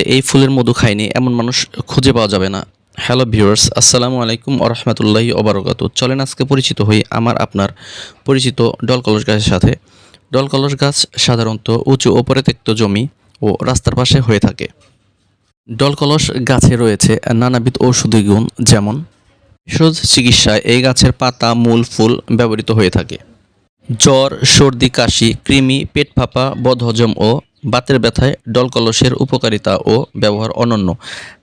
সাথে এই ফুলের মধু খায়নি এমন মানুষ খুঁজে পাওয়া যাবে না। হ্যালো ভিউয়ার্স আসসালামু আলাইকুম আরহামতুল্লাহি ওবরাকাতু চলেন আজকে পরিচিত হই আমার, আপনার পরিচিত ডল কলস গাছের সাথে। ডল কলস গাছ সাধারণত উঁচু ও পরিত্যক্ত জমি ও রাস্তার পাশে হয়ে থাকে। ডল কলস গাছে রয়েছে নানাবিধ ঔষধি গুণ, যেমন ভেষজ চিকিৎসায় এই গাছের পাতা, মূল, ফুল ব্যবহৃত হয়ে থাকে। জ্বর, সর্দি, কাশি, কৃমি, পেট ফাঁপা, বদহজম ও বাতের ব্যথায় ডলকলসের উপকারিতা ও ব্যবহার অনন্য।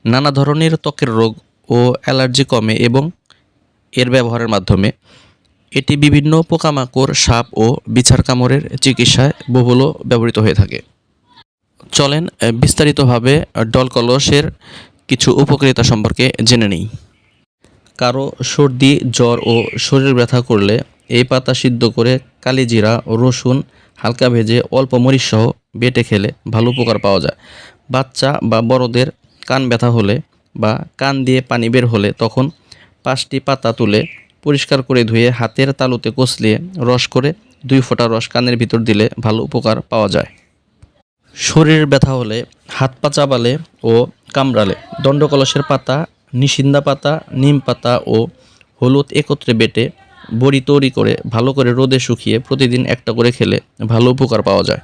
নানা ধরনের ত্বকের রোগ ও অ্যালার্জি কমে এবং এর ব্যবহারের মাধ্যমে এটি বিভিন্ন পোকামাকড়, সাপ ও বিছার কামড়ের চিকিৎসায় বহুল ব্যবহৃত হয়ে থাকে। চলেন বিস্তারিতভাবে ডলকলসের কিছু উপকারিতা সম্পর্কে জেনে নিই। কারও সর্দি, জ্বর ও শরীর ব্যথা করলে এই পাতা সিদ্ধ করে কালিজিরা রসুন হালকা ভেজে অল্প মরিচ সহ বেটে খেলে ভালো উপকার পাওয়া যায়। বাচ্চা বা বড়দের কান ব্যথা হলে বা কান দিয়ে পানি বের হলে তখন পাঁচটি পাতা তুলে পরিষ্কার করে ধুয়ে হাতের তালুতে কষলিয়ে রস করে দুই ফোঁটা রস কানের ভিতর দিলে ভালো উপকার পাওয়া যায়। শরীর ব্যথা হলে হাত পা চাবালে ও কামড়ালে। দণ্ডকলসের পাতা, নিশিন্দা পাতা, নিম পাতা ও হলুদ একত্রে বেটে বড়ি তৈরি করে, ভালো করে রোদে শুকিয়ে প্রতিদিন একটা করে খেলে ভালো উপকার পাওয়া যায়।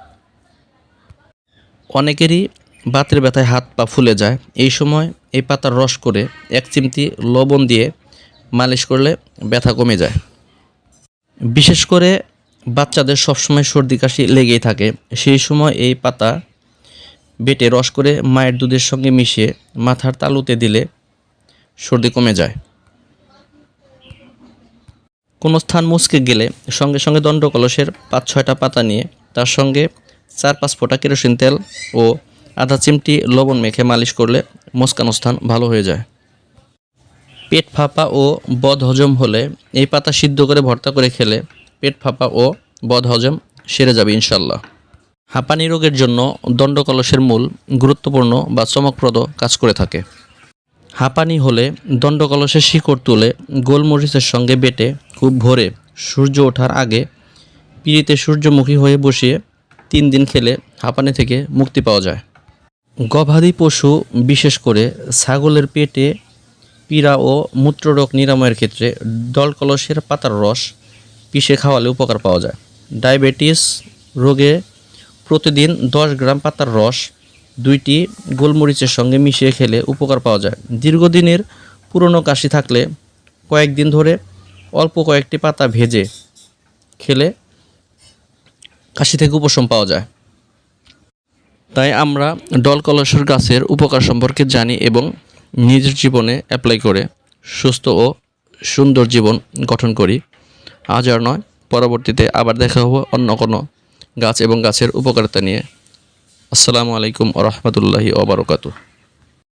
অনেকেরই বাতের ব্যথায় হাত পা ফুলে যায়। এই সময় এই পাতার রস করে এক চিমটি লবণ দিয়ে মালিশ করলে ব্যথা কমে যায়। বিশেষ করে বাচ্চাদের সবসময় সর্দি কাশি লেগেই থাকে। সেই সময় এই পাতা বেটে রস করে মায়ের দুধের সঙ্গে মিশিয়ে মাথার তালুতে দিলে সর্দি কমে যায়। কোনো স্থান মুচকে গেলে সঙ্গে সঙ্গে দণ্ডকলসের পাঁচ ছয়টা পাতা নিয়ে তার সঙ্গে চার পাঁচ ফোঁটা কেরোসিন তেল ও আধা চিমটি লবণ মেখে মালিশ করলে মুচকানো স্থান ভালো হয়ে যায়। পেট ফাঁপা ও বদ হজম হলে এই পাতা সিদ্ধ করে ভর্তা করে খেলে পেট ফাঁপা ও বদ হজম সেরে যাবে ইনশাল্লাহ হাঁপানি রোগের জন্য দণ্ডকলসের মূল গুরুত্বপূর্ণ বা চমকপ্রদ কাজ করে থাকে। হাঁপানি হলে দণ্ডকলসের শিকড় তুলে গোলমরিচের সঙ্গে বেটে খুব ভোরে সূর্য ওঠার আগে পিড়িতে সূর্যমুখী হয়ে বসিয়ে তিন দিন খেলে হাঁপানি থেকে মুক্তি পাওয়া যায়। গবাদি পশু, বিশেষ করে ছাগলের পেটে পীড়া ও মূত্ররোগ নিরাময়ের ক্ষেত্রে ডলকলসের পাতার রস পিষে খাওয়ালে উপকার পাওয়া যায়। ডায়াবেটিস রোগে প্রতিদিন দশ গ্রাম পাতার রস দুইটি গোলমরিচের সঙ্গে মিশিয়ে খেলে উপকার পাওয়া যায়। দীর্ঘদিনের পুরনো কাশি থাকলে কয়েকদিন ধরে অল্প কয়েকটি পাতা ভেজে খেলে কাশি থেকে উপশম পাওয়া যায়। তাই আমরা ডল কলসের গাছের উপকার সম্পর্কে জানি এবং নিজের জীবনে অ্যাপ্লাই করে সুস্থ ও সুন্দর জীবন গঠন করি। আজ আর নয়, পরবর্তীতে আবার দেখা হব অন্য কোনো গাছ এবং গাছের উপকারিতা নিয়ে। আসসালামু আলাইকুম রহমতুল্লাহি ওবরকাতু